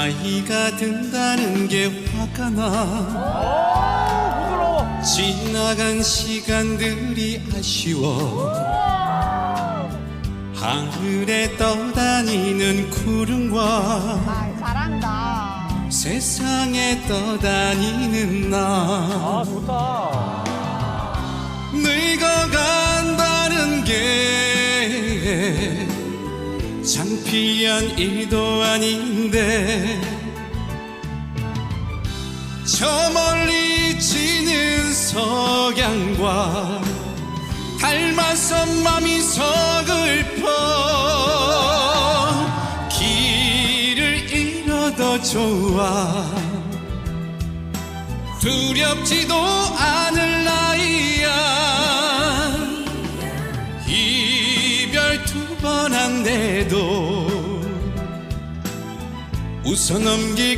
나이가 든다는 게 화가 나 부드러워. 지나간 시간들이 아쉬워 하늘에 떠다니는 구름과 아, 잘한다. 세상에 떠다니는 나 아, 좋다. 늙어간다는 게 창피한 일도 아닌데 저 멀리 지는 석양과 닮아서 맘이 서글퍼 길을 잃어도 좋아 두렵지도 않을 두번 한데도 웃어 넘길